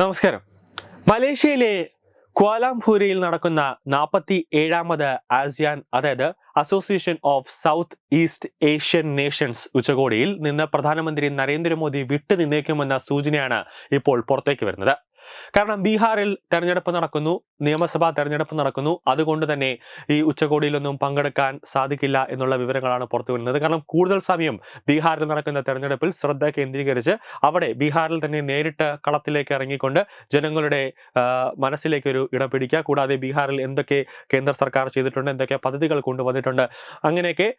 നമസ്കാരം. മലേഷ്യയിലെ ക്വാലാംപൂരിൽ നടക്കുന്ന നാൽപ്പത്തി ഏഴാമത് ആസിയാൻ അതായത് association of south east Asian nations ഉച്ചകോടിയിൽ നിന്ന് പ്രധാനമന്ത്രി നരേന്ദ്രമോദി വിട്ടുനിന്നേക്കുമെന്ന സൂചനയാണ് ഇപ്പോൾ പുറത്തേക്ക് വരുന്നത്. കാരണം ബീഹാറിൽ തെരഞ്ഞെടുപ്പ് നടക്കുന്നു. നിയമസഭാ തെരഞ്ഞെടുപ്പ് നടക്കുന്നു. അതുകൊണ്ട് തന്നെ ഈ ഉച്ചകോടിയിലൊന്നും പങ്കെടുക്കാൻ സാധിക്കില്ല എന്നുള്ള വിവരങ്ങളാണ് പുറത്തു വരുന്നത്. കാരണം കൂടുതൽ സമയം ബീഹാറിൽ നടക്കുന്ന തെരഞ്ഞെടുപ്പിൽ ശ്രദ്ധ കേന്ദ്രീകരിച്ച് അവിടെ ബീഹാറിൽ തന്നെ നേരിട്ട് കളത്തിലേക്ക് ഇറങ്ങിക്കൊണ്ട് ജനങ്ങളുടെ മനസ്സിലേക്ക് ഒരു ഇടം പിടിക്കുക. കൂടാതെ ബീഹാറിൽ എന്തൊക്കെ കേന്ദ്ര സർക്കാർ ചെയ്തിട്ടുണ്ട് എന്തൊക്കെ പദ്ധതികൾ കൊണ്ടുവന്നിട്ടുണ്ട് അങ്ങനെയൊക്കെ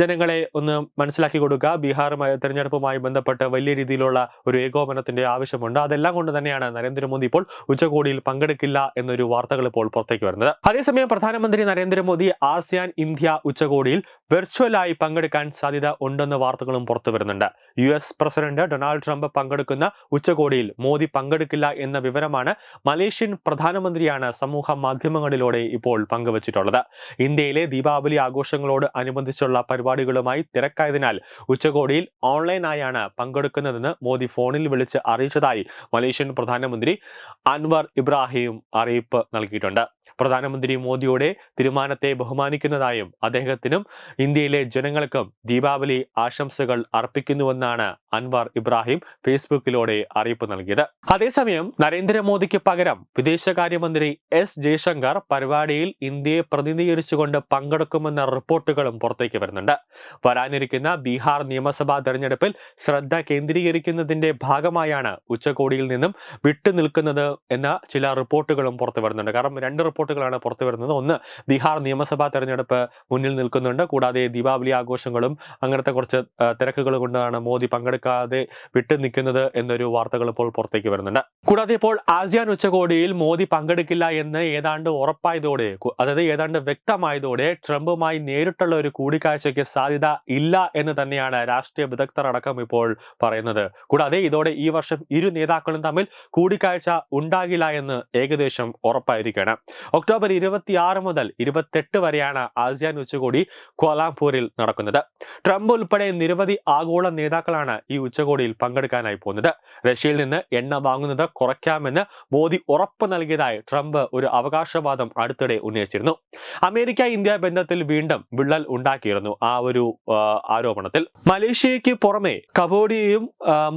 ജനങ്ങളെ ഒന്ന് മനസ്സിലാക്കി കൊടുക്കുക. ബീഹാറുമായി തെരഞ്ഞെടുപ്പുമായി ബന്ധപ്പെട്ട് വലിയ രീതിയിലുള്ള ഒരു ഏകോപനത്തിന്റെ ആവശ്യമുണ്ട്. അതെല്ലാം കൊണ്ട് തന്നെയാണ് നരേന്ദ്രമോദി ഇപ്പോൾ ഉച്ചകോടിയിൽ പങ്കെടുക്കില്ല എന്നൊരു വാർത്തകൾ ഇപ്പോൾ പുറത്തേക്ക് വരുന്നത്. അതേസമയം പ്രധാനമന്ത്രി നരേന്ദ്രമോദി ആസിയാൻ ഇന്ത്യ ഉച്ചകോടിയിൽ വെർച്വലായി പങ്കെടുക്കാൻ സാധ്യത ഉണ്ടെന്ന വാർത്തകളും പുറത്തു വരുന്നുണ്ട്. U S president Donald Trump പങ്കെടുക്കുന്ന ഉച്ചകോടിയിൽ മോദി പങ്കെടുക്കില്ല എന്ന വിവരമാണ് മലേഷ്യൻ പ്രധാനമന്ത്രിയാണ് സമൂഹ മാധ്യമങ്ങളിലൂടെ ഇപ്പോൾ പങ്കുവച്ചിട്ടുള്ളത്. ഇന്ത്യയിലെ ദീപാവലി ആഘോഷങ്ങളോട് അനുബന്ധിച്ചുള്ള പരിപാടികളുമായി തിരക്കായതിനാൽ ഉച്ചകോടിയിൽ ഓൺലൈനായാണ് പങ്കെടുക്കുന്നതെന്ന് മോദി ഫോണിൽ വിളിച്ച് അറിയിച്ചതായി മലേഷ്യൻ പ്രധാനമന്ത്രി അൻവർ ഇബ്രാഹിം അറിയിപ്പ് നൽകിയിട്ടുണ്ട്. പ്രധാനമന്ത്രി മോദിയുടെ തീരുമാനത്തെ ബഹുമാനിക്കുന്നതായും അദ്ദേഹത്തിനും ഇന്ത്യയിലെ ജനങ്ങൾക്കും ദീപാവലി ആശംസകൾ അർപ്പിക്കുന്നുവെന്നാണ് അൻവർ ഇബ്രാഹിം ഫേസ്ബുക്കിലൂടെ അറിയിപ്പ് നൽകിയത്. അതേസമയം നരേന്ദ്രമോദിക്ക് പകരം വിദേശകാര്യമന്ത്രി എസ് ജയശങ്കർ പരിപാടിയിൽ ഇന്ത്യയെ പ്രതിനിധീകരിച്ചുകൊണ്ട് പങ്കെടുക്കുമെന്ന റിപ്പോർട്ടുകളും പുറത്തേക്ക് വരുന്നുണ്ട്. വരാനിരിക്കുന്ന ബീഹാർ നിയമസഭാ തെരഞ്ഞെടുപ്പിൽ ശ്രദ്ധ കേന്ദ്രീകരിക്കുന്നതിന്റെ ഭാഗമായാണ് ഉച്ചകോടിയിൽ നിന്നും വിട്ടുനിൽക്കുന്നത് എന്ന ചില റിപ്പോർട്ടുകളും പുറത്തു വരുന്നുണ്ട്. കാരണം രണ്ട് റിപ്പോർട്ടുകളാണ് പുറത്തു വരുന്നത്. ഒന്ന് ബീഹാർ നിയമസഭാ തെരഞ്ഞെടുപ്പ് മുന്നിൽ നിൽക്കുന്നുണ്ട്. കൂടാതെ ദീപാവലി ആഘോഷങ്ങളും അങ്ങനത്തെ കുറച്ച് തിരക്കുകൾ കൊണ്ടാണ് മോദി പങ്കെടുക്കാതെ വിട്ടു നിൽക്കുന്നത് എന്നൊരു വാർത്തകൾ ഇപ്പോൾ പുറത്തേക്ക് വരുന്നുണ്ട്. കൂടാതെ ഇപ്പോൾ ആസിയാൻ ഉച്ചകോടിയിൽ മോദി പങ്കെടുക്കില്ല എന്ന് ഏതാണ്ട് ഉറപ്പായതോടെ അതായത് ഏതാണ്ട് വ്യക്തമായതോടെ ട്രംപുമായി നേരിട്ടുള്ള ഒരു കൂടിക്കാഴ്ചയ്ക്ക് സാധ്യത ഇല്ല എന്ന് തന്നെയാണ് രാഷ്ട്രീയ വിദഗ്ധർ അടക്കം ഇപ്പോൾ പറയുന്നത്. കൂടാതെ ഇതോടെ ഈ വർഷം ഇരു നേതാക്കളും തമ്മിൽ കൂടിക്കാഴ്ച ഉണ്ടാകില്ല എന്ന് ഏകദേശം ഉറപ്പായിരിക്കുകയാണ്. ഒക്ടോബർ ഇരുപത്തിയാറ് മുതൽ ഇരുപത്തെട്ട് വരെയാണ് ആസിയാൻ ഉച്ചകോടി കോലാംപൂരിൽ നടക്കുന്നത്. ട്രംപ് ഉൾപ്പെടെ നിരവധി ആഗോള നേതാക്കളാണ് ഈ ഉച്ചകോടിയിൽ പങ്കെടുക്കാനായി പോകുന്നത്. റഷ്യയിൽ നിന്ന് എണ്ണ വാങ്ങുന്നത് കുറയ്ക്കാമെന്ന് മോദി ഉറപ്പ് നൽകിയതായി ട്രംപ് ഒരു അവകാശവാദം അടുത്തിടെ ഉന്നയിച്ചിരുന്നു. അമേരിക്ക ഇന്ത്യ ബന്ധത്തിൽ വീണ്ടും വിള്ളൽ ഉണ്ടാക്കിയിരുന്നു ആ ഒരു ആരോപണത്തിൽ. മലേഷ്യയ്ക്ക് പുറമെ കബോഡിയയും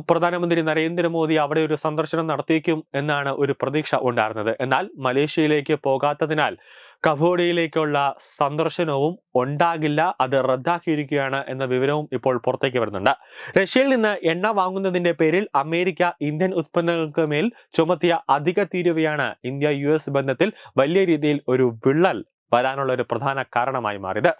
പ്രധാനമന്ത്രി നരേന്ദ്രമോദി അവിടെ ഒരു സന്ദർശനം നടത്തിയേക്കും എന്നാണ് ഒരു പ്രതീക്ഷ ഉണ്ടായിരുന്നത്. എന്നാൽ മലേഷ്യയിലേക്ക് പോകാത്തതിനാൽ കബോഡിയയിലേക്കുള്ള സന്ദർശനവും ഉണ്ടാകില്ല അത് റദ്ദാക്കിയിരിക്കുകയാണ് എന്ന വിവരവും ഇപ്പോൾ പുറത്തേക്ക് വരുന്നുണ്ട്. റഷ്യയിൽ നിന്ന് എണ്ണ വാങ്ങുന്നതിന്റെ പേരിൽ അമേരിക്ക ഇന്ത്യൻ ഉത്പന്നങ്ങൾക്ക് മേൽ ചുമത്തിയ അധിക തീരുവയാണ് ഇന്ത്യ യു ബന്ധത്തിൽ വലിയ രീതിയിൽ ഒരു വിള്ളൽ വരാനുള്ള ഒരു പ്രധാന കാരണമായി മാറിയത്.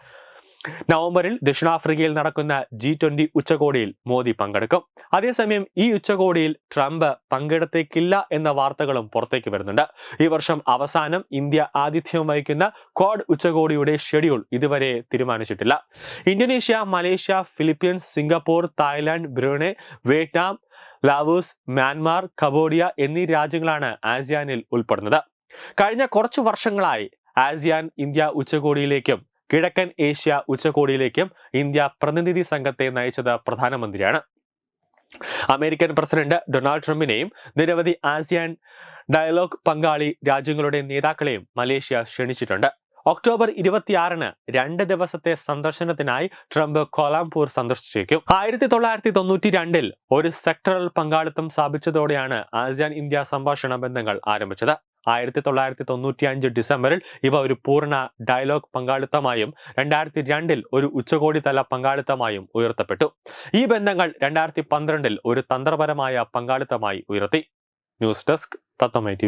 നവംബറിൽ ദക്ഷിണാഫ്രിക്കയിൽ നടക്കുന്ന ജി ട്വന്റി ഉച്ചകോടിയിൽ മോദി പങ്കെടുക്കും. അതേസമയം ഈ ഉച്ചകോടിയിൽ ട്രംപ് പങ്കെടുത്തേക്കില്ല എന്ന വാർത്തകളും പുറത്തേക്ക് വരുന്നുണ്ട്. ഈ വർഷം അവസാനം ഇന്ത്യ ആതിഥ്യം വഹിക്കുന്ന ക്വാഡ് ഉച്ചകോടിയുടെ ഷെഡ്യൂൾ ഇതുവരെ തീരുമാനിച്ചിട്ടില്ല. Indonesia Malaysia Philippines Singapore Thailand Brunei Vietnam Laos Myanmar Cambodia എന്നീ രാജ്യങ്ങളാണ് ആസിയാനിൽ ഉൾപ്പെടുന്നത്. കഴിഞ്ഞ കുറച്ചു വർഷങ്ങളായി ആസിയാൻ ഇന്ത്യ ഉച്ചകോടിയിലേക്കും കിഴക്കൻ ഏഷ്യ ഉച്ചകോടിയിലേക്കും ഇന്ത്യ പ്രതിനിധി സംഘത്തെ നയിച്ചത് പ്രധാനമന്ത്രിയാണ്. അമേരിക്കൻ പ്രസിഡന്റ് ഡൊണാൾഡ് ട്രംപിനെയും നിരവധി ആസിയാൻ ഡയലോഗ് പങ്കാളി രാജ്യങ്ങളുടെ നേതാക്കളെയും മലേഷ്യ ക്ഷണിച്ചിട്ടുണ്ട്. ഒക്ടോബർ ഇരുപത്തിയാറിന് രണ്ട് ദിവസത്തെ സന്ദർശനത്തിനായി ട്രംപ് കോലാംപൂർ സന്ദർശിച്ചേക്കും. ആയിരത്തി തൊള്ളായിരത്തി തൊണ്ണൂറ്റി രണ്ടിൽ ഒരു സെക്ടറൽ പങ്കാളിത്തം സ്ഥാപിച്ചതോടെയാണ് ആസിയാൻ ഇന്ത്യ സംഭാഷണ ബന്ധങ്ങൾ ആരംഭിച്ചത്. ആയിരത്തി തൊള്ളായിരത്തി തൊണ്ണൂറ്റി അഞ്ച് ഡിസംബറിൽ ഇവ ഒരു പൂർണ ഡയലോഗ് പങ്കാളിത്തമായും രണ്ടായിരത്തി രണ്ടിൽ ഒരു ഉച്ചകോടി തല പങ്കാളിത്തമായും ഉയർത്തപ്പെട്ടു. ഈ ബന്ധങ്ങൾ രണ്ടായിരത്തി പന്ത്രണ്ടിൽ ഒരു തന്ത്രപരമായ പങ്കാളിത്തമായി ഉയർത്തി. ന്യൂസ് ഡെസ്ക് തത്വമൈ ടി